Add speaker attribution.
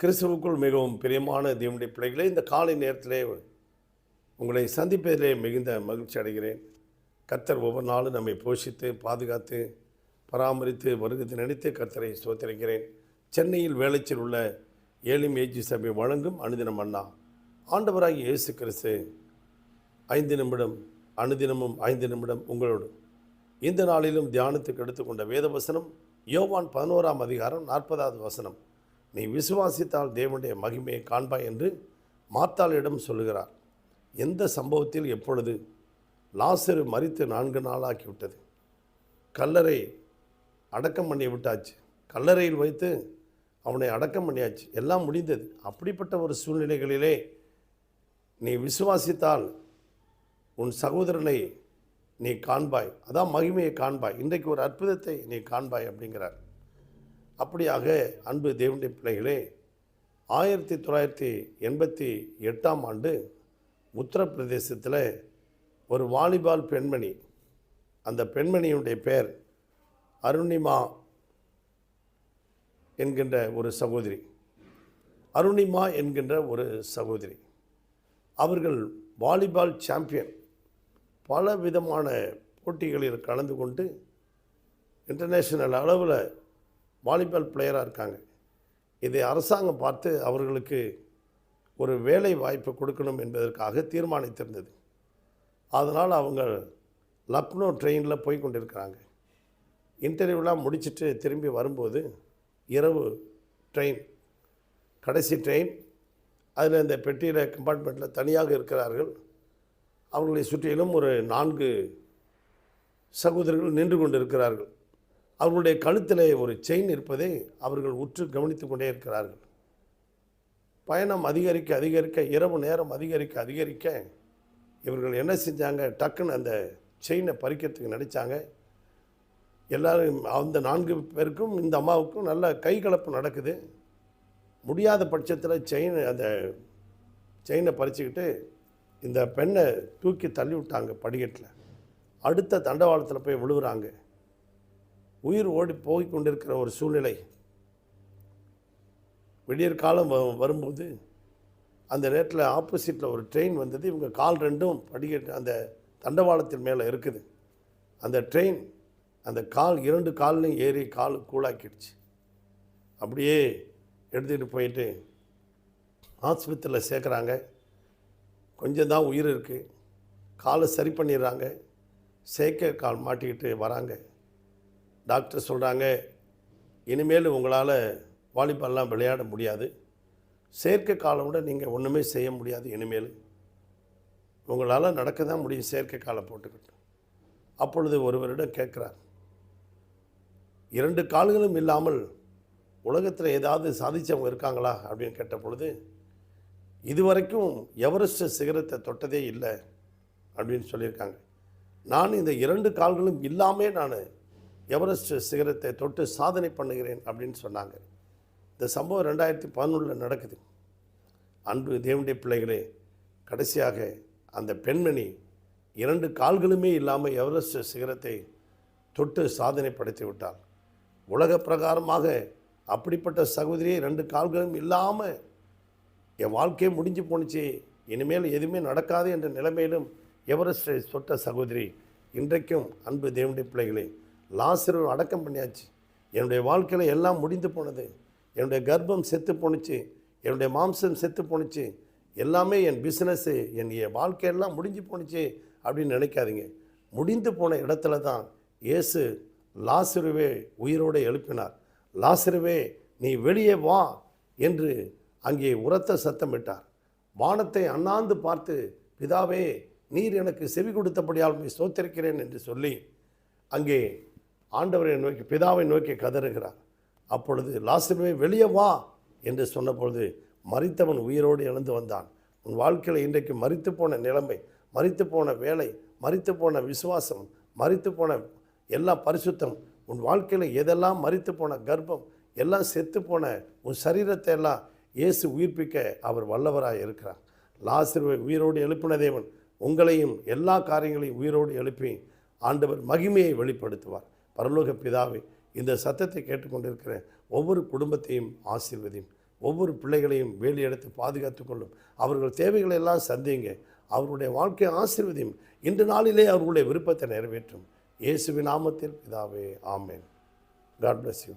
Speaker 1: கிறிஸ்துவுக்குள் மிகவும் பிரியமான தேவனுடைய பிள்ளைகளே இந்த காலை நேரத்திலே உங்களை சந்திப்பதிலே மிகுந்த மகிழ்ச்சி அடைகிறேன். கர்த்தர் ஒவ்வொரு நாளும் நம்மை போஷித்து பாதுகாத்து பராமரித்து வருகத்தை நினைத்து கர்த்தரை சோத்திருக்கிறேன் சென்னையில் வேலைச்சில் உள்ள ஏழும் ஏஜி சபை வழங்கும் அனுதினம் அண்ணா. ஆண்டவராகி இயேசு கிறிஸ்து ஐந்து நிமிடம் அனுதினமும் ஐந்து நிமிடம் உங்களோடு இந்த நாளிலும் தியானத்துக்கு எடுத்துக்கொண்ட வேதவசனம் யோவான் பதினோராம் அதிகாரம் நாற்பதாவது வசனம். நீ விசுவாசித்தால் தேவனுடைய மகிமையை காண்பாய் என்று மாத்தாளிடம் சொல்லுகிறார். எந்த சம்பவத்தில் எப்பொழுது? லாசரு மறித்து நான்கு நாளாக்கிவிட்டது கல்லறை அடக்கம் பண்ணி விட்டாச்சு. கல்லறையில் வைத்து அவனை அடக்கம் பண்ணியாச்சு. எல்லாம் முடிந்தது. அப்படிப்பட்ட ஒரு சூழ்நிலைகளிலே நீ விசுவாசித்தால் உன் சகோதரனை நீ காண்பாய். அதான் மகிமையை காண்பாய். இன்றைக்கு ஒரு அற்புதத்தை நீ காண்பாய் அப்படிங்கிறார். அப்படியாக அன்பு தேவனுடைய பிள்ளைகளே ஆயிரத்தி தொள்ளாயிரத்தி எண்பத்தி எட்டாம் ஆண்டு உத்தரப்பிரதேசத்தில் ஒரு வாலிபால் பெண்மணி அந்த பெண்மணியுடைய பெயர் அருணிமா என்கின்ற ஒரு சகோதரி. அருணிமா என்கின்ற ஒரு சகோதரி. அவர்கள் வாலிபால் சாம்பியன். பல விதமான போட்டிகளில் கலந்து கொண்டு இன்டர்நேஷ்னல் அளவில் வாலிபால் பிளேயராக இருக்காங்க. இதை அரசாங்கம் பார்த்து அவர்களுக்கு ஒரு வேலை வாய்ப்பு கொடுக்கணும் என்பதற்காக தீர்மானித்திருந்தது. அதனால் அவங்க லக்னோ ட்ரெயினில் போய் கொண்டிருக்கிறாங்க. இன்டர்வியூலாம் முடிச்சுட்டு திரும்பி வரும்போது இரவு ட்ரெயின் கடைசி ட்ரெயின் அதில் இந்த பெட்டியில் கம்பார்ட்மெண்ட்டில் தனியாக இருக்கிறார்கள். அவர்களை சுற்றிலும் ஒரு நான்கு சகோதரர்கள் நின்று கொண்டிருக்கிறார்கள். அவர்களுடைய கழுத்தில் ஒரு செயின் இருப்பதை அவர்கள் உற்று கவனித்து கொண்டே இருக்கிறார்கள். பயணம் அதிகரிக்க அதிகரிக்க இரவு நேரம் அதிகரிக்க அதிகரிக்க இவர்கள் என்ன செஞ்சாங்க? டக்குன்னு அந்த செயினை பறிக்கிறதுக்கு நினச்சாங்க எல்லாரும் அந்த நான்கு பேருக்கும் இந்த அம்மாவுக்கும் நல்ல கை கலப்பு நடக்குது. முடியாத பட்சத்தில் செயின் அந்த செயினை பறிச்சுக்கிட்டு இந்த பெண்ணை தூக்கி தள்ளி விட்டாங்க படிக்கட்டில். அடுத்த தண்டவாளத்தில் போய் விழுகிறாங்க உயிர் ஓடி போய் கொண்டிருக்கிற ஒரு சூழ்நிலை. விடியற் காலம் வ- வரும்போது அந்த நேரத்தில் ஆப்போசிட்டில் ஒரு ட்ரெயின் வந்தது. இவங்க கால் ரெண்டும் படிக்கட்டு அந்த தண்டவாளத்தின் மேலே இருக்குது. அந்த ட்ரெயின் அந்த கால் இரண்டு கால்லையும் ஏறி கால் கூழாக்கிடுச்சு. அப்படியே எடுத்துகிட்டு போயிட்டு ஆஸ்பத்திரியில் சேர்க்குறாங்க. கொஞ்சம் தான் உயிர் இருக்குது காலை சரி பண்ணிடுறாங்க. செயற்கை கால் மாட்டிக்கிட்டு வராங்க. டாக்டர் சொல்கிறாங்க இனிமேல் உங்களால் வாலிபால்லாம் விளையாட முடியாது. செயற்கை காலை விட நீங்கள் ஒன்றுமே செய்ய முடியாது இனிமேல். உங்களால் நடக்க தான் முடியும் செயற்கை காலை போட்டுக்கிட்டு. அப்பொழுது ஒருவரிடம் கேட்குறார் இரண்டு கால்களும் இல்லாமல் உலகத்தில் ஏதாவது சாதித்தவங்க இருக்காங்களா? அப்படின்னு கேட்ட பொழுது இதுவரைக்கும் எவரெஸ்ட் சிகரத்தை தொட்டதே இல்லை அப்படின்னு சொல்லியிருக்காங்க. நான் இந்த இரண்டு கால்களும் இல்லாமே நான் எவரெஸ்ட் சிகரத்தை தொட்டு சாதனை பண்ணுகிறேன் அப்படின்னு சொன்னாங்க. இந்த சம்பவம் ரெண்டாயிரத்தி பதினொன்றில் நடக்குது. அன்பு தேவனுடைய பிள்ளைகளே கடைசியாக அந்த பெண்மணி இரண்டு கால்களுமே இல்லாமல் எவரெஸ்ட் சிகரத்தை தொட்டு சாதனை படைத்து விட்டாள். உலக பிரகாரமாக அப்படிப்பட்ட சகோதரியை ரெண்டு கால்களும் இல்லாமல் என் வாழ்க்கையே முடிஞ்சு போணுச்சு இனிமேல் எதுவுமே நடக்காது என்ற நிலைமையிலும் எவரெஸ்டை தொட்ட சகோதரி இன்றைக்கும் அன்பு தேவனுடைய பிள்ளைகளே லாசரு அடக்கம் பண்ணியாச்சு. என்னுடைய வாழ்க்கையில் எல்லாம் முடிந்து போனது. என்னுடைய கர்ப்பம் செத்து போணுச்சு. என்னுடைய மாம்சம் செத்து போணுச்சு. எல்லாமே என் பிஸ்னஸ்ஸு என் வாழ்க்கையெல்லாம் முடிஞ்சு போணுச்சு அப்படின்னு நினைக்காதீங்க. முடிந்து போன இடத்துல தான் இயேசு லாசருவே உயிரோடு எழுப்பினார். லாசருவே நீ வெளியே வா என்று அங்கே உரத்த சத்தமிட்டார் வானத்தை அண்ணாந்து பார்த்து பிதாவே நீர் எனக்கு செவி கொடுத்தபடியால் நீ சோத்திருக்கிறேன் என்று சொல்லி அங்கே ஆண்டவரை நோக்கி பிதாவை நோக்கி கதறுகிறார். அப்பொழுது லாசருவே வெளியே வா என்று சொன்னபொழுது மறித்தவன் உயிரோடு எழுந்து வந்தான். உன் வாழ்க்கையில் இன்றைக்கு மறித்து போன நிலைமை மறித்து போன வேலை மறித்து போன விசுவாசம் மறித்து போன எல்லா பரிசுத்தம் உன் வாழ்க்கையில் எதெல்லாம் மறித்து போன கர்ப்பம் எல்லாம் செத்து போன உன் சரீரத்தை எல்லாம் இயேசு உயிர்ப்பிக்க அவர் வல்லவராக இருக்கிறார். லாசருவை உயிரோடு எழுப்பின தேவன் உங்களையும் எல்லா காரியங்களையும் உயிரோடு எழுப்பி ஆண்டவர் மகிமையை வெளிப்படுத்துவார். பரலோக பிதாவே இந்த சத்தத்தை கேட்டுக்கொண்டிருக்கிற ஒவ்வொரு குடும்பத்தையும் ஆசீர்வதியும். ஒவ்வொரு பிள்ளைகளையும் வேலி எடுத்து பாதுகாத்து கொள்ளும். அவர்கள் தேவைகளை எல்லாம் சந்திங்க அவருடைய வாழ்க்கையை ஆசீர்வதியும். இன்று நாளிலே அவர்களுடைய விருப்பத்தை நிறைவேற்றும். இயேசுவின் நாமத்தில் பிதாவே ஆமேன். God bless you